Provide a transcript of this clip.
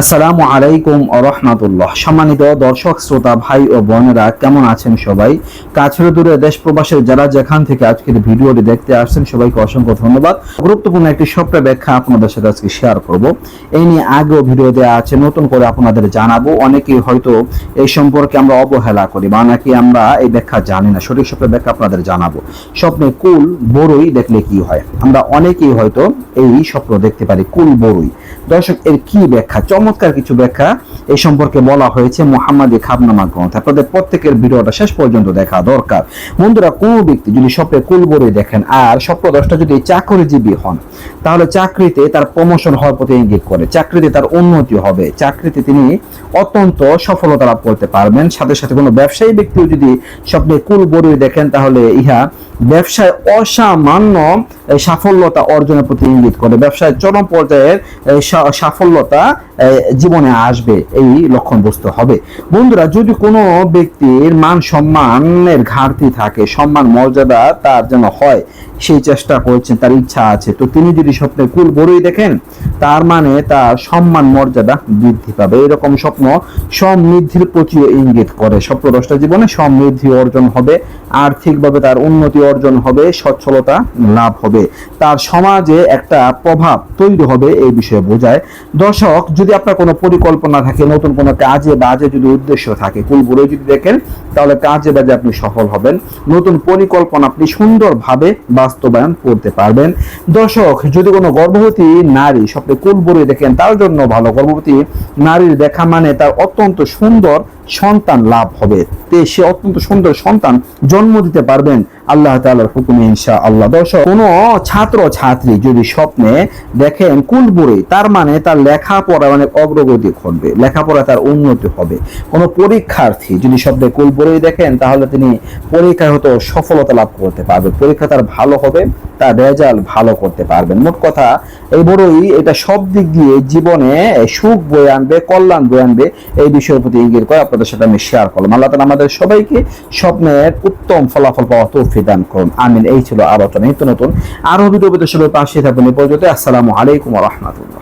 আসসালামু আলাইকুম রহমাতুল্লাহ। সম্মানিত দর্শক, শ্রোতা, ভাই ও বোনেরা, কেমন আছেন সবাই? কাছের দূরে দেশ প্রবাসের যারা যেখান থেকে আজকের ভিডিওটি দেখতে আসছেন, সবাইকে অসংখ্য ধন্যবাদ। গুরুত্বপূর্ণ একটি স্বপ্ন ব্যাখ্যা আপনাদের সাথে আজকে শেয়ার করব। এই নিয়ে আগেও ভিডিও দেওয়া আছে, নতুন করে আপনাদের জানাব। অনেকেই হয়তো এই সম্পর্কে আমরা অবহেলা করি বা নাকি আমরা এই ব্যাখ্যা জানি না। সঠিক স্বপ্নের ব্যাখ্যা আপনাদের জানাব। স্বপ্নে কুল বড়ই দেখলে কি হয়? আমরা অনেকেই হয়তো এই স্বপ্ন দেখতে পারি, কুল বড়ই দর্শক, এর কি ব্যাখ্যা? চমৎকার কিছু ব্যাখ্যা এই সম্পর্কে বলা হয়েছে মোহাম্মদী খাবনামা গ্রন্থ। আপনাদের প্রত্যেকের ভিডিওটা শেষ পর্যন্ত দেখা দরকার। বন্ধুরা, কোনো ব্যক্তি যদি স্বপ্নে কুল বড়ই দেখেন আর স্বপ্নদশটা যদি চাকরিজীবী হন, তাহলে চাকরিতে তার প্রমোশন হওয়ার প্রতি ইঙ্গিত করে। চাকরিতে তার উন্নতি হবে। চাকরিতে তিনি অত্যন্ত সফলতা লাভ করতে পারবেন। সাথে সাথে কোনো ব্যবসায়ী ব্যক্তিও যদি স্বপ্নে কুল বড়ই দেখেন, তাহলে ইহা ব্যবসায় অসামান্য সাফল্যতা অর্জনের প্রতি ইঙ্গিত করে। ব্যবসায় চরম পর্যায়ের সাফল্যতা জীবনে আসবে। এই লক্ষণ বস্তু হবে। বন্ধুরা, যদি কোনো ব্যক্তির মান সম্মানের ঘাটতি থাকে, সম্মান, মর্যাদা তার যেন হয়, সেই চেষ্টা করছেন, তার ইচ্ছা আছে, তো তিনি যদি স্বপ্নে কুল বড়ই দেখেন, তার মানে তার সম্মান, মর্যাদা বৃদ্ধি পাবে। এরকম স্বপ্ন সমৃদ্ধির প্রতিও ইঙ্গিত করে। স্বপ্নদ্রষ্টা জীবনে সমৃদ্ধি অর্জন হবে, আর্থিকভাবে তার উন্নতি অর্জন হবে, সচ্ছলতা লাভ হবে। তার সমাজে একটা প্রভাব তৈরি হবে এই বিষয়ে বোঝায়। দর্শক, যদি আপনার কোনো পরিকল্পনা থাকে, নতুন কোনো কাজে বাজে যদি উদ্দেশ্য থাকে কুলগুলো যদি দেখেন, তাহলে কাজে বাজে আপনি সফল হবেন। নতুন পরিকল্পনা আপনি সুন্দরভাবে বাস্তবায়ন করতে পারবেন। দর্শক, যদি কোনো গর্ভবতী নারী স্বপ্নে কুল বড়ি দেখেন, তার জন্য ভালো। গর্ভবতী নারীর দেখা মানে তার অত্যন্ত সুন্দর সন্তান লাভ হবে। তে সে অত্যন্ত সুন্দর সন্তান জন্ম দিতে পারবেন। আল্লাহ তাআলার হুকুমে ইনশা আল্লাহ দর্শক, কোনো ছাত্র ছাত্রী যদি স্বপ্নে দেখেন কুল বড়ি, তার মানে তার লেখাপড়া অনেক অগ্রগতি ঘটবে, লেখাপড়া তার উন্নতি হবে। কোনো পরীক্ষার্থী যদি স্বপ্নে কুল বড়ি দেখেন, তাহলে তিনি পরীক্ষায় হয়তো সফলতা লাভ করতে পারবে, পরীক্ষা তার ভালো হবে, তার রেজাল্ট ভালো করতে পারবেন। মোট কথা, এই বড়ই এটা সব দিক দিয়ে জীবনে সুখ বয়ে আনবে, কল্যাণ বয়ে আনবে, এই বিষয়ের প্রতি ইঙ্গিত করে আপনাদের সাথে আমি শেয়ার করলাম। আল্লাহ তাআলা আমাদের সবাইকে স্বপ্নের উত্তম ফলাফল পাওয়া তৌফিক দান করুন। আমিন। এই ছিল আলোচনা। নিত্য নতুন আরও বিদ্যুৎ পাশে থাকবেন এ পর্যন্ত আসসালামু আলাইকুম রাহমাতুল্লাহ।